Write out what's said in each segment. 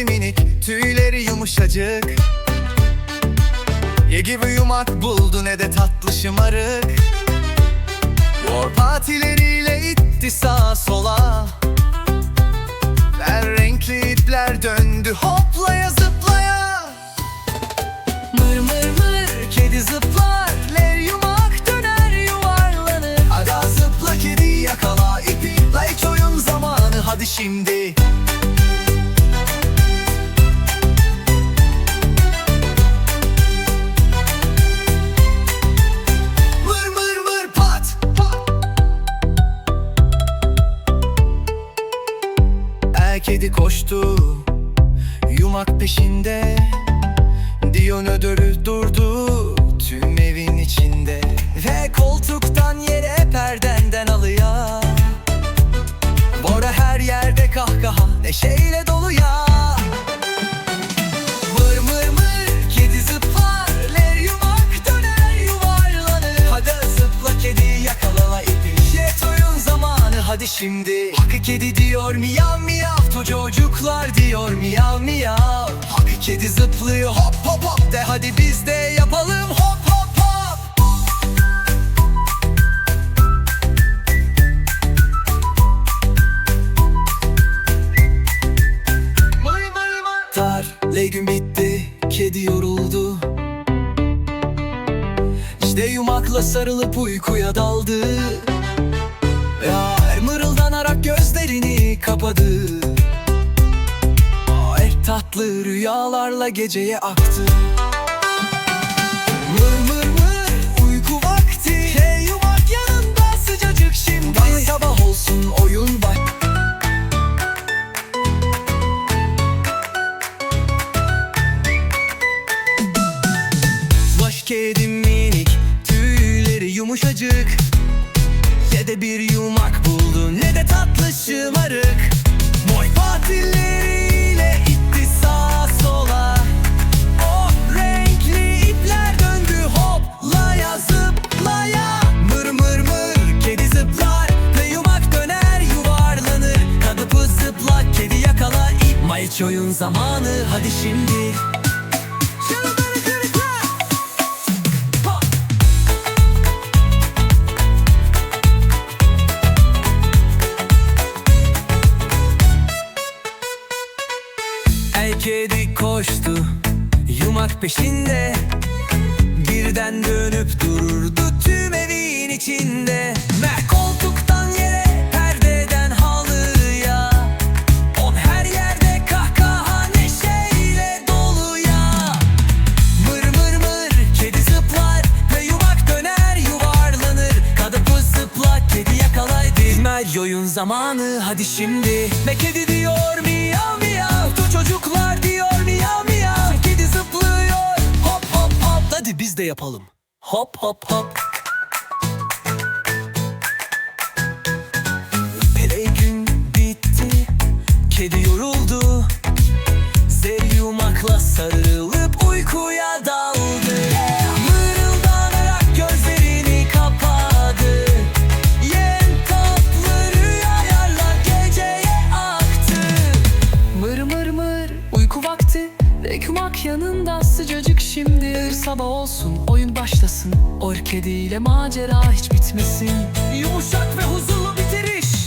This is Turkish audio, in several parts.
kedi minik Tüyleri yumuşacık. Ye gibi yumak buldu ne de tatlı şımarık. War patileriyle itti sağa sola. Ver renkli ipler döndü hoplaya kedi koştu Yumak peşinde. Diyon ödörü durdu Tüm evin içinde. Ve koltuktan yere perdenden alıyor Bora her yerde kahkaha Neşeyle dolu ya Hadi şimdi. Hakkı kedi diyor Tu çocuklar diyor miyav miyav. Hakkı kedi zıplıyor hop hop hop. De hadi biz de yapalım hop hop hop. Tar, gün bitti, kedi yoruldu. İşte yumakla sarılıp uykuya daldı. Yar mırıldanarak gözlerini kapadı tatlı rüyalarla geceye aktı Zamanı hadi şimdi! El kedi koştu yumak peşinde Birden dönüp dururdu tüm evin içinde Ver zamanı hadi şimdi. Ve kedi diyor miyav miyav. Tu çocuklar diyor miyav miyav. Kedi zıplıyor. Hop hop hop. Hadi biz de yapalım. Hop hop hop. Pele gün bitti. Kedi yoruldu. Zeri yumakla sarılıp sıcacık şimdi Sabah olsun. Oyun başlasın. Orkedi ile macera hiç bitmesin. Yumuşak ve huzurlu bitiriş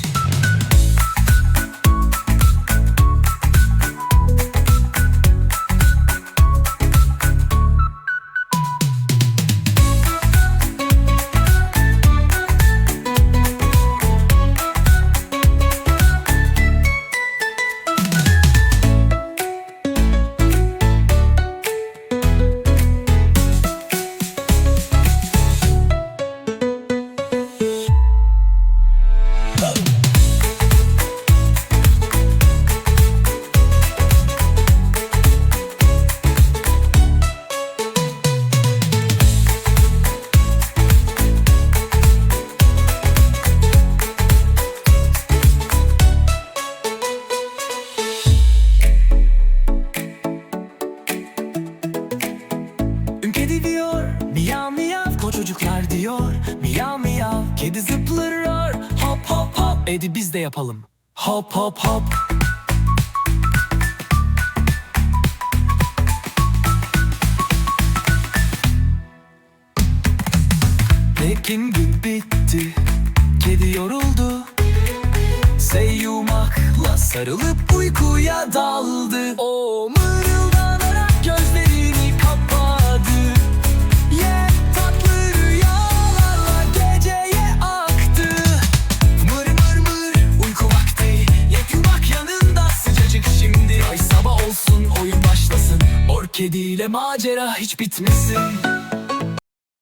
miyav Kedi zıplıyor hop hop hop. Edi biz de yapalım. Hop hop hop. Pekin gün bitti Kedi yoruldu. Seyyumakla sarılıp uykuya daldı. O macera hiç bitmesin